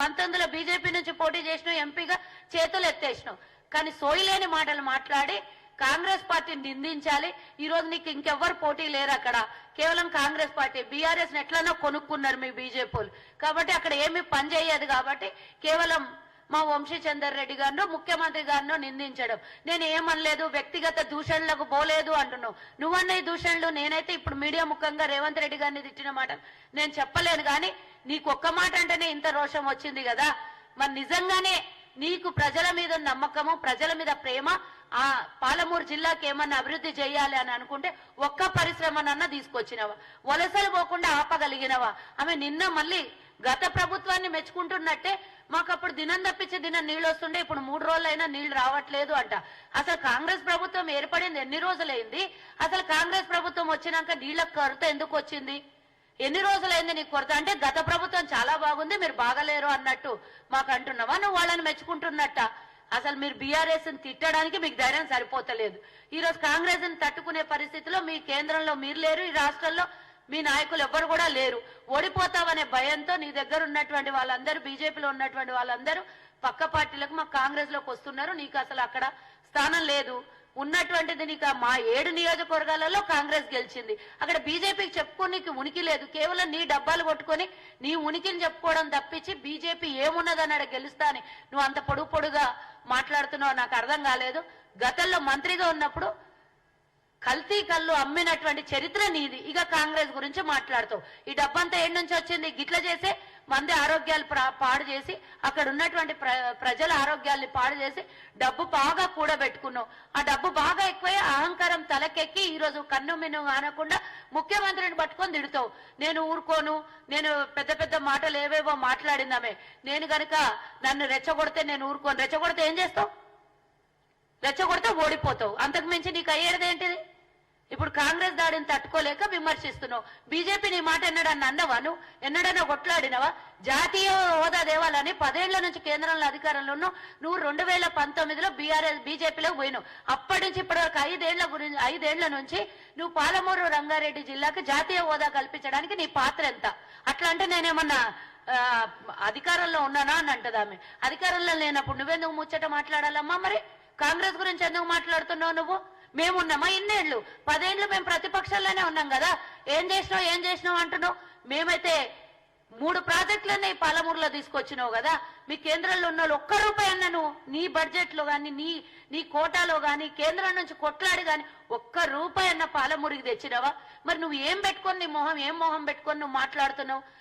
పంతొమ్మిదిలో బీజేపీ నుంచి పోటీ చేసిన ఎంపీగా చేతులు ఎత్తేసిన కానీ సోయిలేని మాటలు మాట్లాడి కాంగ్రెస్ పార్టీని నిందించాలి. ఈ రోజు నీకు ఇంకెవ్వరు పోటీ లేరు అక్కడ. కేవలం కాంగ్రెస్ పార్టీ బీఆర్ఎస్ ఎట్లనో కొనుక్కున్నారు మీ బీజేపీలు. కాబట్టి అక్కడ ఏమీ పని చేయదు కాబట్టి కేవలం మా వంశీచందర్ రెడ్డి గారిను ముఖ్యమంత్రి గారిను నిందించడం. నేను ఏమనలేదు వ్యక్తిగత దూషణలకు పోలేదు అంటున్నావు. నువ్వన్న ఈ దూషణలు నేనైతే ఇప్పుడు మీడియా ముఖంగా రేవంత్ రెడ్డి గారిని తిట్టిన మాట నేను చెప్పలేను. కానీ నీకు ఒక్క మాట అంటేనే ఇంత రోషం వచ్చింది కదా. మరి నిజంగానే నీకు ప్రజల మీద నమ్మకము ప్రజల మీద ప్రేమ ఆ పాలమూరు జిల్లాకి ఏమన్నా అభివృద్ధి చేయాలి అని అనుకుంటే ఒక్క పరిశ్రమనన్నా తీసుకొచ్చినవా? వలసలు పోకుండా ఆపగలిగినవా? ఆమె నిన్న మళ్ళీ గత ప్రభుత్వాన్ని మెచ్చుకుంటున్నట్టే మాకు అప్పుడు దినం తప్పించి దినం నీళ్ళు వస్తుండే ఇప్పుడు మూడు రోజులైనా నీళ్ళు రావట్లేదు అంట. అసలు కాంగ్రెస్ ప్రభుత్వం ఏర్పడింది ఎన్ని రోజులైంది? అసలు కాంగ్రెస్ ప్రభుత్వం వచ్చినాక నీళ్ళ కొరత ఎందుకు వచ్చింది? ఎన్ని రోజులైంది నీకు కొరత? అంటే గత ప్రభుత్వం చాలా బాగుంది మీరు బాగలేరు అన్నట్టు మాకు అంటున్నావా నువ్వు వాళ్ళని మెచ్చుకుంటున్నట్ట. అసలు మీరు బీఆర్ఎస్ తిట్టడానికి మీకు ధైర్యం సరిపోతలేదు. ఈ రోజు కాంగ్రెస్ తట్టుకునే పరిస్థితిలో మీ కేంద్రంలో మీరు లేరు ఈ రాష్ట్రంలో మీ నాయకులు ఎవ్వరు కూడా లేరు. ఓడిపోతావనే భయంతో నీ దగ్గర ఉన్నటువంటి వాళ్ళందరూ బీజేపీలో ఉన్నటువంటి వాళ్ళందరూ పక్క పార్టీలకు మా కాంగ్రెస్లోకి వస్తున్నారు. నీకు అసలు అక్కడ స్థానం లేదు. ఉన్నటువంటిది నీకు మా ఏడు నియోజకవర్గాలలో కాంగ్రెస్ గెలిచింది. అక్కడ బీజేపీకి చెప్పుకోనికి ఉనికి లేదు. కేవలం నీ డబ్బాలు కొట్టుకొని నీ ఉనికిని చెప్పుకోవడం తప్పించి బీజేపీ ఏమున్నదని అక్కడ గెలుస్తా అని. నువ్వు అంత పొడుగు పొడుగా మాట్లాడుతున్నావు నాకు అర్థం కాలేదు. గతంలో మంత్రిగా ఉన్నప్పుడు కల్తీ కళ్ళు అమ్మినటువంటి చరిత్ర నీది. ఇక కాంగ్రెస్ గురించి మాట్లాడుతావు. ఈ డబ్బంతా ఏడు నుంచి వచ్చింది. గిట్ల చేసే మంది ఆరోగ్యాలు పాడు చేసి అక్కడ ఉన్నటువంటి ప్ర- ప్రజల ఆరోగ్యాల్ని పాడు చేసి డబ్బు బాగా కూడబెట్టుకున్నావు. ఆ డబ్బు బాగా ఎక్కువై అహంకారం తలకెక్కి ఈ రోజు కన్ను మిన్ను కానకుండా ముఖ్యమంత్రిని పట్టుకొని తిడుతావు. నేను ఊరుకోను నేను పెద్ద పెద్ద మాటలు ఏవేవో మాట్లాడిందామే. నేను గనుక నన్ను రెచ్చగొడితే నేను ఊరుకోను. రెచ్చగొడితే ఏం చేస్తావు? రెచ్చగొడితే ఓడిపోతావు. అంతకు మించి నీకు అయ్యేది ఏంటిది? ఇప్పుడు కాంగ్రెస్ దాడిని తట్టుకోలేక విమర్శిస్తున్నావు. బీజేపీ నీ మాట ఎన్నడన్నా అన్నవా నువ్వు ఎన్నడన్నా కొట్లాడినవా? జాతీయ హోదా దేవాలని పదేళ్ళ నుంచి కేంద్రంలో అధికారంలో ఉన్నావు. నువ్వు రెండు వేల పంతొమ్మిదిలో బీఆర్ఎస్ బీజేపీలో పోయినావు. అప్పటి నుంచి ఇప్పటి వరకు ఐదేళ్ళ గురించి ఐదేళ్ళ నుంచి నువ్వు పాలమూరు రంగారెడ్డి జిల్లాకు జాతీయ హోదా కల్పించడానికి నీ పాత్ర ఎంత? అట్లా అంటే నేనేమన్నా అధికారంలో ఉన్నానా అని అంటది ఆమె? అధికారంలో లేనప్పుడు నువ్వెందుకు ముచ్చట మాట్లాడాలమ్మా మరి? కాంగ్రెస్ గురించి ఎందుకు మాట్లాడుతున్నావు నువ్వు? మేమున్నామా? ఇన్నేళ్ళు పదేళ్ళు మేము ప్రతిపక్షంలోనే ఉన్నాం కదా. ఏం చేసినావు ఏం చేసినావు అంటున్నావు? మేమైతే మూడు ప్రాజెక్టులనే పాలమూరులో తీసుకొచ్చినావు కదా. మీ కేంద్రంలో ఉన్న వాళ్ళు ఒక్క రూపాయి అన్నను నీ బడ్జెట్లో గాని నీ నీ కోటాలో గాని కేంద్రం నుంచి కొట్లాడి గాని ఒక్క రూపాయి అన్న పాలమూరికి తెచ్చినావా? మరి నువ్వు ఏం పెట్టుకొని నీ మొహం ఏం మొహం పెట్టుకొని నువ్వు మాట్లాడుతున్నావు?